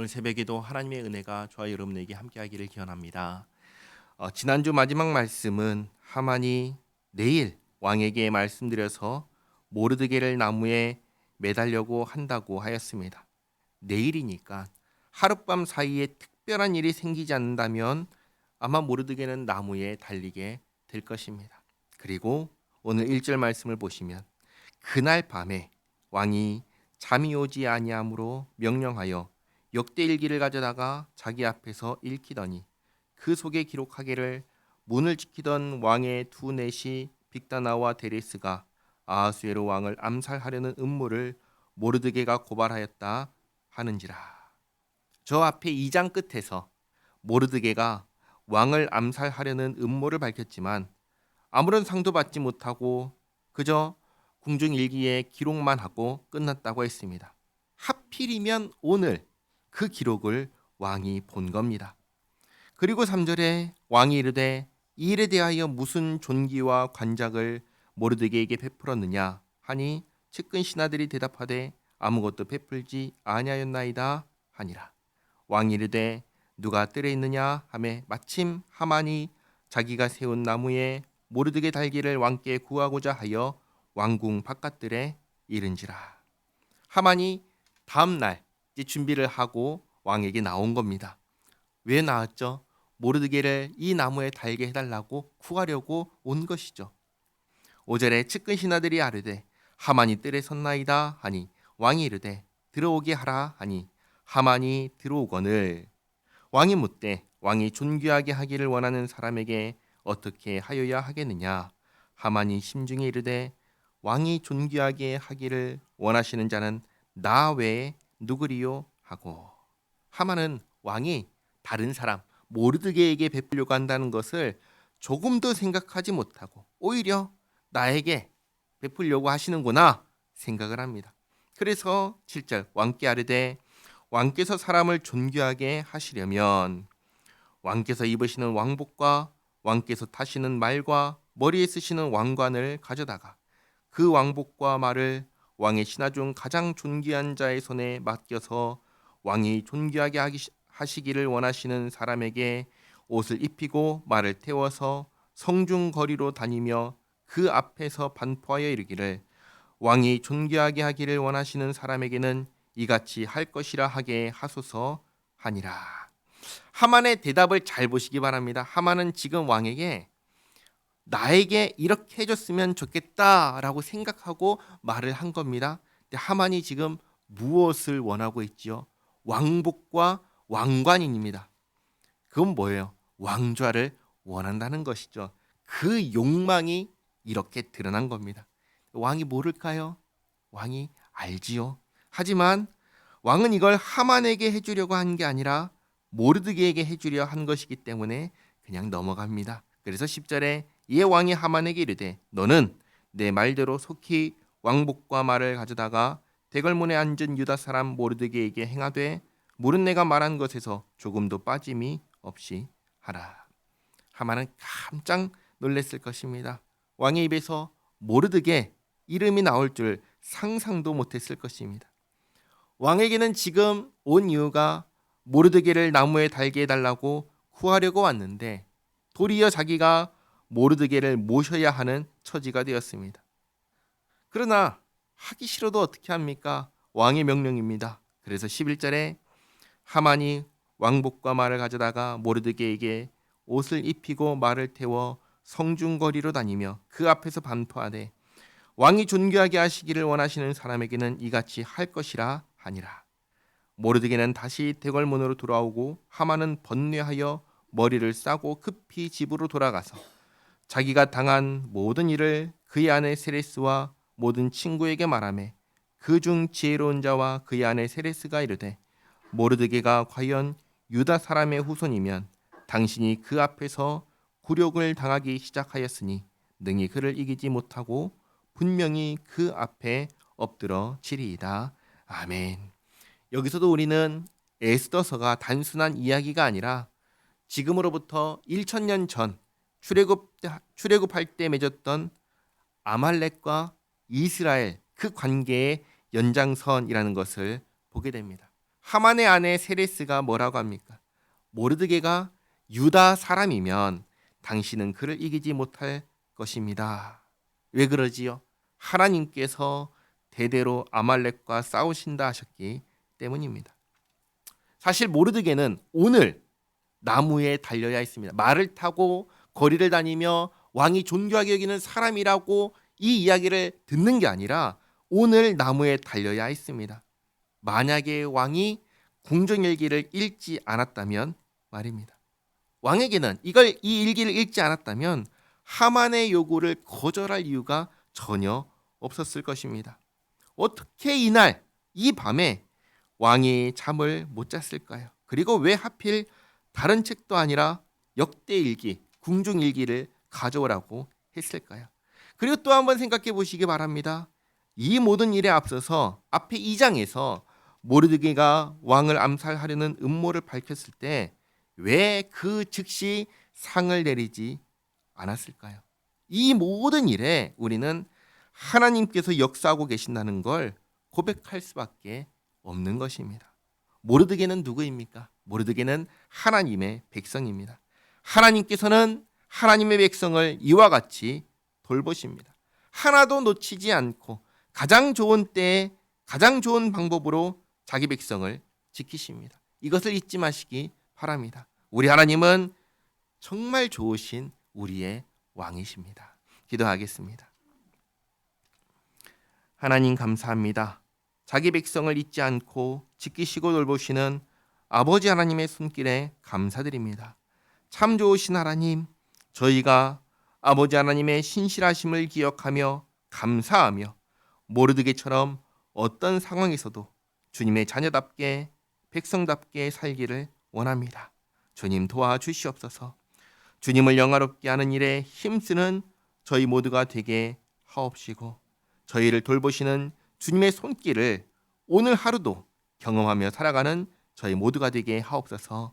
오늘 새벽에도 하나님의 은혜가 저와 여러분에게 함께하기를 기원합니다. 어, 지난주 마지막 말씀은 하만이 내일 왕에게 말씀드려서 모르드게를 나무에 매달려고 한다고 하였습니다. 내일이니까 하룻밤 사이에 특별한 일이 생기지 않는다면 아마 모르드게는 나무에 달리게 될 것입니다. 그리고 오늘 1절 말씀을 보시면 그날 밤에 왕이 잠이 오지 아니하므로 명령하여 역대 일기를 가져다가 자기 앞에서 읽히더니 그 속에 기록하기를 문을 지키던 왕의 두 넷이 빅다나와 데레스가 아하수에로 왕을 암살하려는 음모를 모르드게가 고발하였다 하는지라. 저 앞에 2장 끝에서 모르드게가 왕을 암살하려는 음모를 밝혔지만 아무런 상도 받지 못하고 그저 궁중 일기에 기록만 하고 끝났다고 했습니다. 하필이면 오늘 그 기록을 왕이 본 겁니다. 그리고 3절에 왕이 이르되 이 일에 대하여 무슨 존귀와 관작을 모르드게에게 베풀었느냐 하니 측근 신하들이 대답하되 아무것도 베풀지 아니하였나이다 하니라. 왕이 이르되 누가 뜰에 있느냐 하매 마침 하만이 자기가 세운 나무에 모르드게 달기를 왕께 구하고자 하여 왕궁 바깥들에 이른지라. 하만이 다음 날 준비를 하고 왕에게 나온 겁니다. 왜 나왔죠? 모르드게를 이 나무에 달게 해달라고 구하려고 온 것이죠. 5절에 측근 신하들이 아르되 하만이 뜰에 섰나이다 하니 왕이 이르되 들어오게 하라 하니 하만이 들어오거늘 왕이 묻되 왕이 존귀하게 하기를 원하는 사람에게 어떻게 하여야 하겠느냐 하만이 심중에 이르되 왕이 존귀하게 하기를 원하시는 자는 나 외에 누구리요 하고 하만은 왕이 다른 사람 모르드게에게 베풀려고 한다는 것을 조금도 생각하지 못하고 오히려 나에게 베풀려고 하시는구나 생각을 합니다. 그래서 7절 왕께 아르되 왕께서 사람을 존귀하게 하시려면 왕께서 입으시는 왕복과 왕께서 타시는 말과 머리에 쓰시는 왕관을 가져다가 그 왕복과 말을 왕의 신하 중 가장 존귀한 자의 손에 맡겨서 왕이 존귀하게 하시기를 원하시는 사람에게 옷을 입히고 말을 태워서 성중 거리로 다니며 그 앞에서 반포하여 이르기를 왕이 존귀하게 하기를 원하시는 사람에게는 이같이 할 것이라 하게 하소서 하니라. 하만의 대답을 잘 보시기 바랍니다. 하만은 지금 왕에게 나에게 이렇게 해줬으면 좋겠다라고 생각하고 말을 한 겁니다. 하만이 지금 무엇을 원하고 있지요? 왕복과 왕관인입니다. 그건 뭐예요? 왕좌를 원한다는 것이죠. 그 욕망이 이렇게 드러난 겁니다. 왕이 모를까요? 왕이 알지요. 하지만 왕은 이걸 하만에게 해주려고 한 게 아니라 모르드게에게 해주려 한 것이기 때문에 그냥 넘어갑니다. 그래서 10절에 이에 왕이 하만에게 이르되 너는 내 말대로 속히 왕복과 말을 가져다가 대궐문에 앉은 유다 사람 모르드게에게 행하되 물은 내가 말한 것에서 조금도 빠짐이 없이 하라. 하만은 깜짝 놀랐을 것입니다. 왕의 입에서 모르드게 이름이 나올 줄 상상도 못했을 것입니다. 왕에게는 지금 온 이유가 모르드게를 나무에 달게 해달라고 구하려고 왔는데 도리어 자기가 모르드게를 모셔야 하는 처지가 되었습니다. 그러나 하기 싫어도 어떻게 합니까? 왕의 명령입니다. 그래서 11절에 하만이 왕복과 말을 가져다가 모르드게에게 옷을 입히고 말을 태워 성중거리로 다니며 그 앞에서 반포하되 왕이 존귀하게 하시기를 원하시는 사람에게는 이같이 할 것이라 하니라. 모르드게는 다시 대궐문으로 돌아오고 하만은 번뇌하여 머리를 싸고 급히 집으로 돌아가서 자기가 당한 모든 일을 그의 아내 세레스와 모든 친구에게 말하매 그중 지혜로운 자와 그의 아내 세레스가 이르되 모르드게가 과연 유다 사람의 후손이면 당신이 그 앞에서 굴욕을 당하기 시작하였으니 능히 그를 이기지 못하고 분명히 그 앞에 엎드러 지리이다. 아멘. 여기서도 우리는 에스더서가 단순한 이야기가 아니라 지금으로부터 1천년 전 출애굽 출애굽할 때 맺었던 아말렉과 이스라엘 그 관계의 연장선이라는 것을 보게 됩니다. 하만의 아내 세레스가 뭐라고 합니까? 모르드게가 유다 사람이면 당신은 그를 이기지 못할 것입니다. 왜 그러지요? 하나님께서 대대로 아말렉과 싸우신다 하셨기 때문입니다. 사실 모르드게는 오늘 나무에 달려야 했습니다. 말을 타고 거리를 다니며 왕이 존귀하게 여기는 사람이라고 이 이야기를 듣는 게 아니라 오늘 나무에 달려야 했습니다. 만약에 왕이 궁정일기를 읽지 않았다면 말입니다. 왕에게는 이걸 이 일기를 읽지 않았다면 하만의 요구를 거절할 이유가 전혀 없었을 것입니다. 어떻게 이날 이 밤에 왕이 잠을 못 잤을까요? 그리고 왜 하필 다른 책도 아니라 역대일기, 궁중일기를 가져오라고 했을까요? 그리고 또 한번 생각해 보시기 바랍니다. 이 모든 일에 앞서서 앞에 2장에서 모르드게가 왕을 암살하려는 음모를 밝혔을 때 왜 그 즉시 상을 내리지 않았을까요? 이 모든 일에 우리는 하나님께서 역사하고 계신다는 걸 고백할 수밖에 없는 것입니다. 모르드게는 누구입니까? 모르드게는 하나님의 백성입니다. 하나님께서는 하나님의 백성을 이와 같이 돌보십니다. 하나도 놓치지 않고 가장 좋은 때에 가장 좋은 방법으로 자기 백성을 지키십니다. 이것을 잊지 마시기 바랍니다. 우리 하나님은 정말 좋으신 우리의 왕이십니다. 기도하겠습니다. 하나님 감사합니다. 자기 백성을 잊지 않고 지키시고 돌보시는 아버지 하나님의 손길에 감사드립니다. 참 좋으신 하나님, 저희가 아버지 하나님의 신실하심을 기억하며 감사하며 모르드게처럼 어떤 상황에서도 주님의 자녀답게 백성답게 살기를 원합니다. 주님 도와주시옵소서. 주님을 영화롭게 하는 일에 힘쓰는 저희 모두가 되게 하옵시고 저희를 돌보시는 주님의 손길을 오늘 하루도 경험하며 살아가는 저희 모두가 되게 하옵소서.